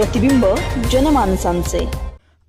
प्रतिबिंब जनमानसांचे.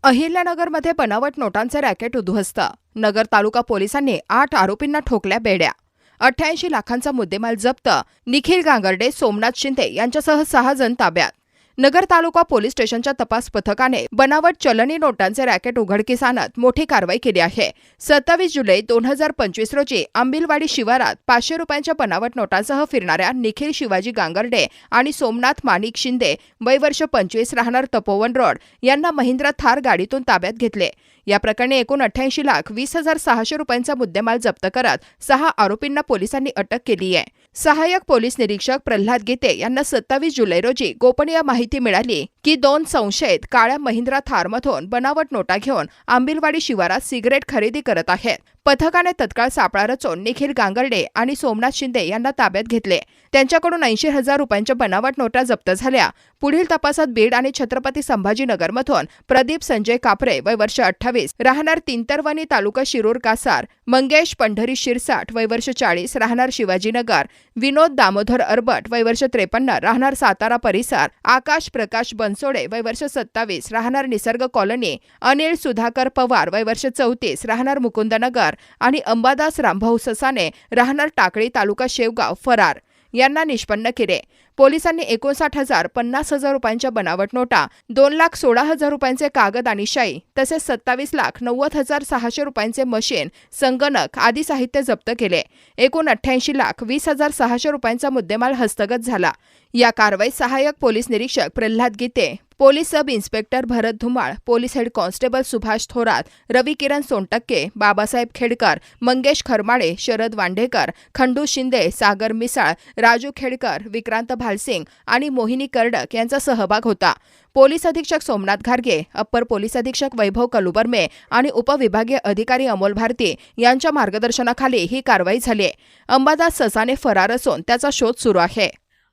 अहिल्यानगरमध्ये बनावट नोटांचे रॅकेट उद्ध्वस्त. नगर तालुका पोलिसांनी आठ आरोपींना ठोकल्या बेड्या. अठ्ठ्याऐंशी लाखांचा मुद्देमाल जप्त. निखिल गांगर्डे सोमनाथ शिंदे यांच्यासह सहा जण ताब्यात. नगर तालुका पोलीस स्टेशनच्या तपास पथकाने बनावट चलनी नोटांचे रॅकेट उघडकीस आणत मोठी कारवाई केली आहे. सत्तावीस जुलै दोन हजार पंचवीस रोजी आंबिलवाडी शिवारात पाचशे रुपयांच्या बनावट नोटांसह फिरणाऱ्या निखिल शिवाजी गांगर्डे आणि सोमनाथ माणिक शिंदे वय वर्ष पंचवीस राहणार तपोवन रोड यांना महिंद्रा थार गाडीतून ताब्यात घेतले. या प्रकरणी एकूण अठ्ठ्याऐंशी लाख वीस हजार सहाशे रुपयांचा मुद्देमाल जप्त करत सहा आरोपींना पोलिसांनी अटक केली आहे. सहाय्यक पोलीस निरीक्षक प्रल्हाद गीते यांना सत्तावीस जुलै रोजी गोपनीय माहिती मिळाली की दोन संशयित काळ्या महिंद्रा थारमधून बनावट नोटा घेऊन आंबिलवाडी शिवारात सिगरेट खरेदी करत आहेत. पथकाने तत्काळ सापळा रचून निखिल गांगर्डे आणि सोमनाथ शिंदे यांना ताब्यात घेतले. त्यांच्याकडून ऐंशी हजार रुपयांच्या बनावट नोटा जप्त झाल्या. पुढील तपासात बीड आणि छत्रपती संभाजीनगरमधून प्रदीप संजय कापरे वय वर्ष अठ्ठावीस राहणार तिंतरवणी तालुका शिरूर कासार मंगेश पंढरी शिरसाठ वय वर्ष चाळीस राहणार शिवाजीनगर विनोद दामोदर अरबट वय वर्ष त्रेपन्न राहणार सातारा परिसर आकाश प्रकाश बनसोडे वय वर्ष सत्तावीस राहणार निसर्ग कॉलनी अनिल सुधाकर पवार वय वर्ष चौतीस राहणार मुकुंदनगर आणि अंबादास रामभाऊ ससाने राहणार टाकळी तालुका शेवगाव फरार. यांना निष्पन्न केले. पोलिसांनी एकोणसाठ हजार पन्नास हजार रुपयांच्या बनावट नोटा दोन लाख सोळा हजार रुपयांचे कागद आणि शाई तसेच सत्तावीस लाख नव्वद हजार सहाशे रुपयांचे मशीन संगणक आदी साहित्य जप्त केले. एकूण अठ्ठ्याऐंशी लाख वीस हजार सहाशे रुपयांचा मुद्देमाल हस्तगत झाला. या कारवाईत सहाय्यक पोलीस निरीक्षक Pralhad Gite police sub inspector Bharat Dhumal police head constable Subhash Thorat Ravi Kiran Sontakke Babasaheb Khedkar Mangesh Kharmale Sharad Wandhekar Khandu Shinde Sagar Misal Raju Khedkar Vikrant Bhalsing आणि मोहिनी कर्डक यांचा सहभाग होता. पोलीस अधीक्षक Somnath घारगे upper police अधीक्षक वैभव कलुबर्मे आणि उपविभागीय अधिकारी अमोल भारती यांच्या मार्गदर्शनाखाली ही कारवाई झाली अंबादास ससाने फरार असून त्याचा शोध सुरू आहे.